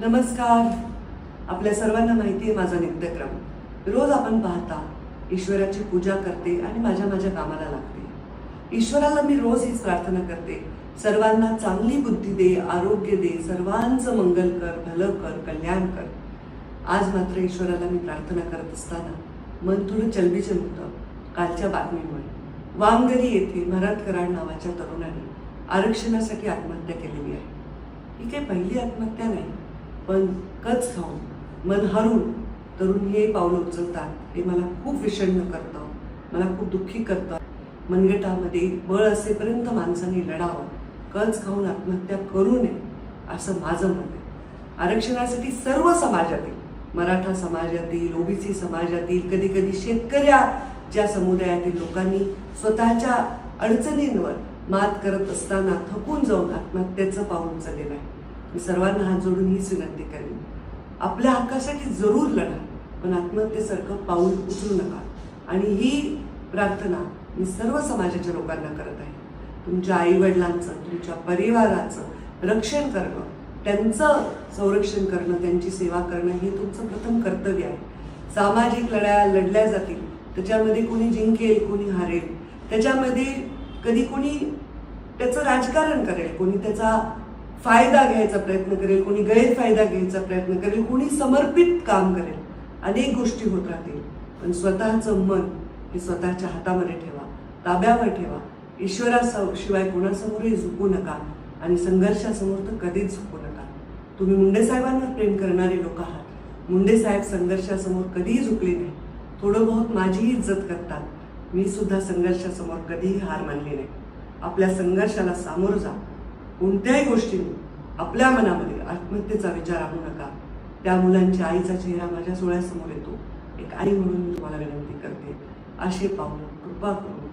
नमस्कार. आपल्या सर्वांना माहिती आहे माझा नित्यक्रम. रोज आपण पाहता ईश्वराची पूजा करते आणि माझ्या माझ्या कामाला लागते. ईश्वराला मी रोज हीच प्रार्थना करते. सर्वांना चांगली बुद्धी दे आरोग्य दे सर्वांचं मंगल कर भलं कर कल्याण कर. आज मात्र ईश्वराला मी प्रार्थना करत असताना मन थोडं चलबिचल होतं. कालच्या बातमीमुळे. वामगरी येथे भरत कराड नावाच्या तरुणाने आरक्षणासाठी आत्महत्या केलेली आहे. ही काही पहिली आत्महत्या नाही. पण कच खाऊन मन हरून तरुण हे पावलं उचलतात. हे मला खूप विषण्ण करतं. मला खूप दुःखी करतं. मनगटामध्ये बळ असेपर्यंत माणसाने लढावं. कच खाऊन आत्महत्या करू नये असं माझं मत आहे. आरक्षणासाठी सर्व समाजातील मराठा समाजातील ओबीसी समाजातील कधी कधी शेतकऱ्या ज्या समुदायातील लोकांनी स्वतःच्या अडचणींवर मात करत असताना थकून जाऊन आत्महत्येचं पाऊल उचललेलं आहे. मी सर्वांना हात जोडून हीच विनंती करेन. आपल्या हक्कासाठी जरूर लढा पण आत्महत्येसारखं पाऊल उचलू नका. आणि ही प्रार्थना मी सर्व समाजाच्या लोकांना करत आहे. तुमच्या आईवडिलांचं तुमच्या परिवाराचं रक्षण करणं त्यांचं संरक्षण करणं त्यांची सेवा करणं हे तुमचं प्रथम कर्तव्य आहे. सामाजिक लढ्या लढल्या जातील. त्याच्यामध्ये कोणी जिंकेल कोणी हारेल. त्याच्यामध्ये कधी कोणी त्याचं राजकारण करेल कोणी त्याचा फायदा घ्यायचा प्रयत्न करेल कोणी गैरफायदा घ्यायचा प्रयत्न करेल कोणी समर्पित काम करेल. अनेक गोष्टी होत राहतील. पण स्वतःचं मन हे स्वतःच्या हातामध्ये ठेवा ताब्यावर ठेवा. ईश्वराशिवाय कोणासमोरही झुकू नका आणि संघर्षासमोर तर कधीच झुकू नका. तुम्ही मुंडे साहेबांवर प्रेम करणारे लोक आहात. मुंडे साहेब संघर्षासमोर कधीही झुकले नाही थोडं बहुत माझीही इज्जत करतात. मी सुद्धा संघर्षासमोर कधीही हार मानली नाही. आपल्या संघर्षाला सामोरं जा. कोणत्याही गोष्टीने आपल्या मनामध्ये आत्महत्येचा विचार आणू नका. त्या मुलांच्या आईचा चेहरा माझ्या सोळ्यासमोर येतो. एक आई म्हणून मी तुम्हाला विनंती करते असे पाहून कृपा करून